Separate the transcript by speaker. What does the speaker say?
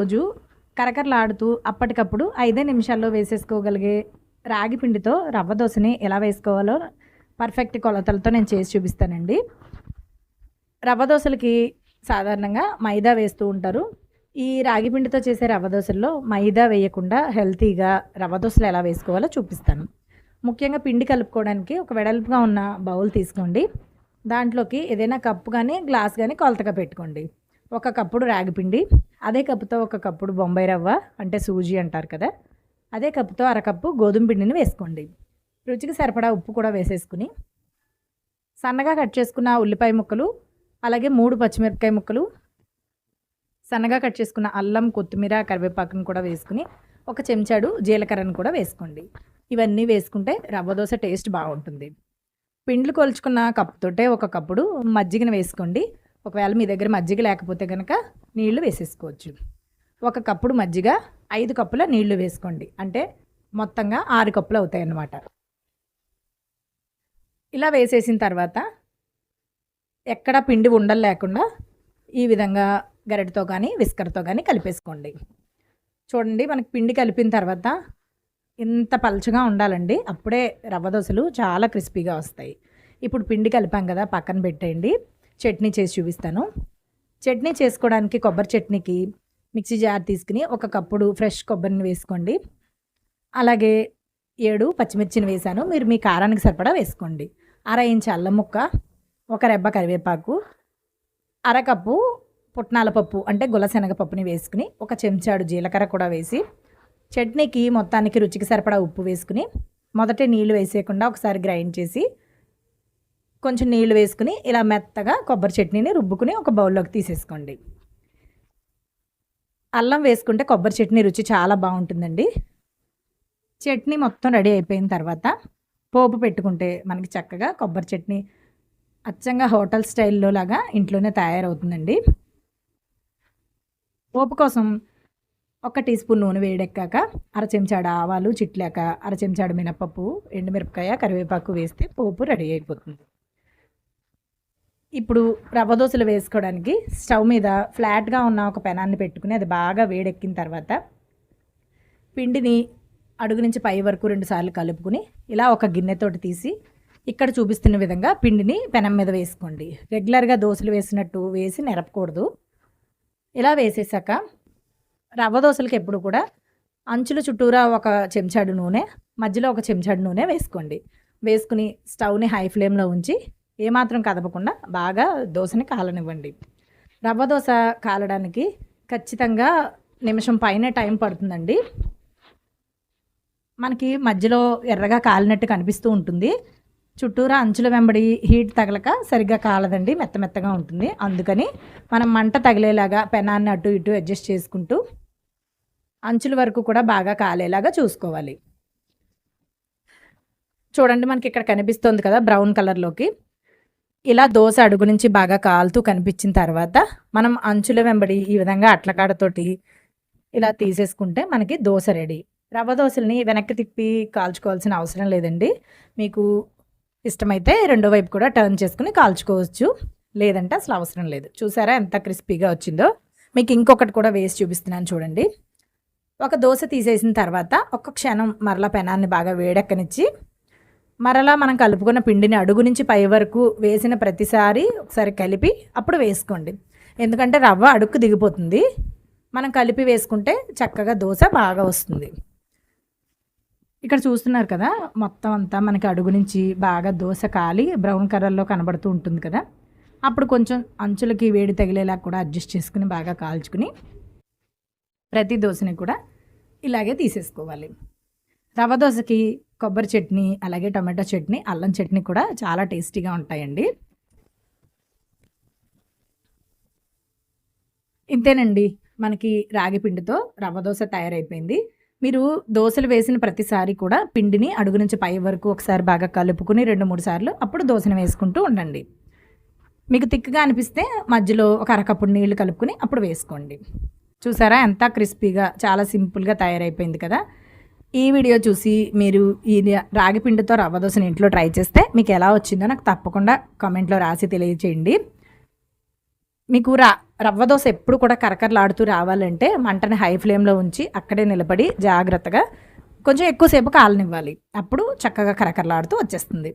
Speaker 1: రోజు కరకరలాడుతూ అప్పటికప్పుడు ఐదే నిమిషాల్లో వేసేసుకోగలిగే రాగి పిండితో రవ్వ దోశని ఎలా వేసుకోవాలో పర్ఫెక్ట్ కొలతలతో నేను చేసి చూపిస్తానండి. రవ్వ దోశలకి సాధారణంగా మైదా వేస్తూ ఉంటారు. ఈ రాగి పిండితో చేసే రవ్వ దోశల్లో మైదా వేయకుండా హెల్తీగా రవ్వ దోశలు ఎలా వేసుకోవాలో చూపిస్తాను. ముఖ్యంగా పిండి కలుపుకోవడానికి ఒక వెడల్పుగా ఉన్న బౌల్ తీసుకోండి. దాంట్లోకి ఏదైనా కప్పు కానీ గ్లాస్ కానీ కొలతగా పెట్టుకోండి. ఒక కప్పుడు రాగిపిండి అదే కప్పుతో ఒక కప్పుడు బొంబాయి రవ్వ అంటే సూజీ అంటారు కదా. అదే కప్పుతో అరకప్పు గోధుమ పిండిని వేసుకోండి. రుచికి సరిపడా ఉప్పు కూడా వేసేసుకుని సన్నగా కట్ చేసుకున్న ఉల్లిపాయ ముక్కలు అలాగే మూడు పచ్చిమిరపకాయ ముక్కలు సన్నగా కట్ చేసుకున్న అల్లం కొత్తిమీర కరివేపాకును కూడా వేసుకుని ఒక చెంచాడు జీలకర్రను కూడా వేసుకోండి. ఇవన్నీ వేసుకుంటే రవ్వ దోశ టేస్ట్ బాగుంటుంది. పిండ్లు కొలుచుకున్న కప్పుతోటే ఒక కప్పుడు మజ్జిగను వేసుకోండి. ఒకవేళ మీ దగ్గర మజ్జిగ లేకపోతే కనుక నీళ్ళు వేసేసుకోవచ్చు. ఒక కప్పుడు మజ్జిగ ఐదు కప్పుల నీళ్ళు వేసుకోండి. అంటే మొత్తంగా ఆరు కప్పులు అవుతాయి అన్నమాట ఇలా వేసేసిన తర్వాత ఎక్కడ పిండి ఉండలు లేకుండా ఈ విధంగా గరిటతో కానీ విస్కర్తో కానీ కలిపేసుకోండి. చూడండి మనకి పిండి కలిపిన తర్వాత ఇంత పలచగా ఉండాలండి. అప్పుడే రవ్వ దోశలు చాలా క్రిస్పీగా వస్తాయి. ఇప్పుడు పిండి కలిపాం కదా పక్కన పెట్టేయండి. చట్నీ చేసి చూపిస్తాను. చట్నీ చేసుకోవడానికి కొబ్బరి చట్నీకి మిక్సీ జార్ తీసుకుని ఒక కప్పుడు ఫ్రెష్ కొబ్బరిని వేసుకోండి. అలాగే ఏడు పచ్చిమిర్చిని వేసాను. మీరు మీ కారానికి సరిపడా వేసుకోండి. అర ఇంచు అల్లం ముక్క ఒక రెబ్బ కరివేపాకు అరకప్పు పుట్నాల పప్పు అంటే గులశనగ పప్పుని వేసుకుని ఒక చెంచాడు జీలకర్ర కూడా వేసి చట్నీకి మొత్తానికి రుచికి సరిపడా ఉప్పు వేసుకుని మొదట నీళ్ళు వేసేయకుండా ఒకసారి గ్రైండ్ చేసి కొంచెం నీళ్ళు వేసుకుని ఇలా మెత్తగా కొబ్బరి చట్నీని రుబ్బుకుని ఒక బౌల్లోకి తీసేసుకోండి. అల్లం వేసుకుంటే కొబ్బరి చట్నీ రుచి చాలా బాగుంటుందండి. చట్నీ మొత్తం రెడీ అయిపోయిన తర్వాత పోపు పెట్టుకుంటే మనకి చక్కగా కొబ్బరి చట్నీ అచ్చంగా హోటల్ స్టైల్లో లాగా ఇంట్లోనే తయారవుతుందండి. పోపు కోసం ఒక టీ స్పూన్ నూనె వేడెక్కాక అర చెంచాడు ఆవాలు చిట్లేక అర చెంచాడు మినపప్పు ఎండుమిరపకాయ కరివేపాకు వేస్తే పోపు రెడీ అయిపోతుంది. ఇప్పుడు రవ్వ దోశలు వేసుకోవడానికి స్టవ్ మీద ఫ్లాట్గా ఉన్న ఒక పెనాన్ని పెట్టుకుని అది బాగా వేడెక్కిన తర్వాత పిండిని అడుగు నుంచి పై వరకు రెండుసార్లు కలుపుకుని ఇలా ఒక గిన్నెతోటి తీసి ఇక్కడ చూపిస్తున్న విధంగా పిండిని పెనం మీద వేసుకోండి. రెగ్యులర్గా దోశలు వేసినట్టు వేసి నెరపకూడదు. ఇలా వేసేసాక రవ్వ దోశలకు ఎప్పుడు కూడా అంచుల చుట్టూరా ఒక చెంచాడు నూనె మధ్యలో ఒక చెంచాడు నూనె వేసుకోండి. వేసుకుని స్టవ్ని హై ఫ్లేమ్లో ఉంచి ఏమాత్రం కదపకుండా బాగా దోశని కాలనివ్వండి. రవ్వ దోశ కాలడానికి ఖచ్చితంగా నిమిషం పైన టైం పడుతుందండి. మనకి మధ్యలో ఎర్రగా కాలినట్టు కనిపిస్తూ ఉంటుంది. చుట్టూరా అంచుల వెంబడి హీట్ తగలక సరిగ్గా కాలదండి మెత్త మెత్తగా ఉంటుంది. అందుకని మనం మంట తగిలేలాగా పెనాన్ని అటు ఇటు అడ్జస్ట్ చేసుకుంటూ అంచుల వరకు కూడా బాగా కాలేలాగా చూసుకోవాలి. చూడండి మనకి ఇక్కడ కనిపిస్తుంది కదా బ్రౌన్ కలర్లోకి. ఇలా దోశ అడుగు నుంచి బాగా కాలుతూ కనిపించిన తర్వాత మనం అంచుల వెంబడి ఈ విధంగా అట్లకాడతోటి ఇలా తీసేసుకుంటే మనకి దోశ రెడీ. రవ్వ దోశల్ని వెనక్కి తిప్పి కాల్చుకోవాల్సిన అవసరం లేదండి. మీకు ఇష్టమైతే రెండో వైపు కూడా టర్న్ చేసుకుని కాల్చుకోవచ్చు. లేదంటే అసలు అవసరం లేదు. చూసారా ఎంత క్రిస్పీగా వచ్చిందో? మీకు ఇంకొకటి కూడా వేసి చూపిస్తున్నాను చూడండి. ఒక దోశ తీసేసిన తర్వాత ఒక్క క్షణం మరలా పెనాన్ని బాగా వేడెక్కనిచ్చి మరలా మనం కలుపుకున్న పిండిని అడుగు నుంచి పై వరకు వేసిన ప్రతిసారి ఒకసారి కలిపి అప్పుడు వేసుకోండి. ఎందుకంటే రవ్వ అడుక్కు దిగిపోతుంది. మనం కలిపి వేసుకుంటే చక్కగా దోశ బాగా వస్తుంది. ఇక్కడ చూస్తున్నారు కదా మొత్తం అంతా మనకి అడుగు నుంచి బాగా దోశ కాలి బ్రౌన్ కలర్లో కనబడుతూ ఉంటుంది కదా. అప్పుడు కొంచెం అంచులకి వేడి తగిలేలా కూడా అడ్జస్ట్ చేసుకుని బాగా కాల్చుకుని ప్రతి దోశని కూడా ఇలాగే తీసేసుకోవాలి. రవ్వ దోశకి కొబ్బరి చట్నీ అలాగే టమాటో చట్నీ అల్లం చట్నీ కూడా చాలా టేస్టీగా ఉంటాయండి. ఇంతేనండి మనకి రాగి పిండితో రవ్వ దోశ తయారైపోయింది. మీరు దోశలు వేసిన ప్రతిసారి కూడా పిండిని అడుగు నుంచి పై వరకు ఒకసారి బాగా కలుపుకుని రెండు మూడు సార్లు అప్పుడు దోశను వేసుకుంటూ ఉండండి. మీకు తిక్కుగా అనిపిస్తే మధ్యలో ఒక అరకప్పుడు నీళ్ళు కలుపుకుని అప్పుడు వేసుకోండి. చూసారా ఎంత క్రిస్పీగా చాలా సింపుల్గా తయారైపోయింది కదా. ఈ వీడియో చూసి మీరు ఈ రాగి పిండితో రవ్వ దోశని ఇంట్లో ట్రై చేస్తే మీకు ఎలా వచ్చిందో నాకు తప్పకుండా కామెంట్లో రాసి తెలియచేయండి. మీకు రా రవ్వ దోశ ఎప్పుడు కూడా కరకరలాడుతూ రావాలంటే మంటని హై ఫ్లేమ్లో ఉంచి అక్కడే నిలబడి జాగ్రత్తగా కొంచెం ఎక్కువసేపు కాలనివ్వాలి. అప్పుడు చక్కగా కరకరలాడుతూ వచ్చేస్తుంది.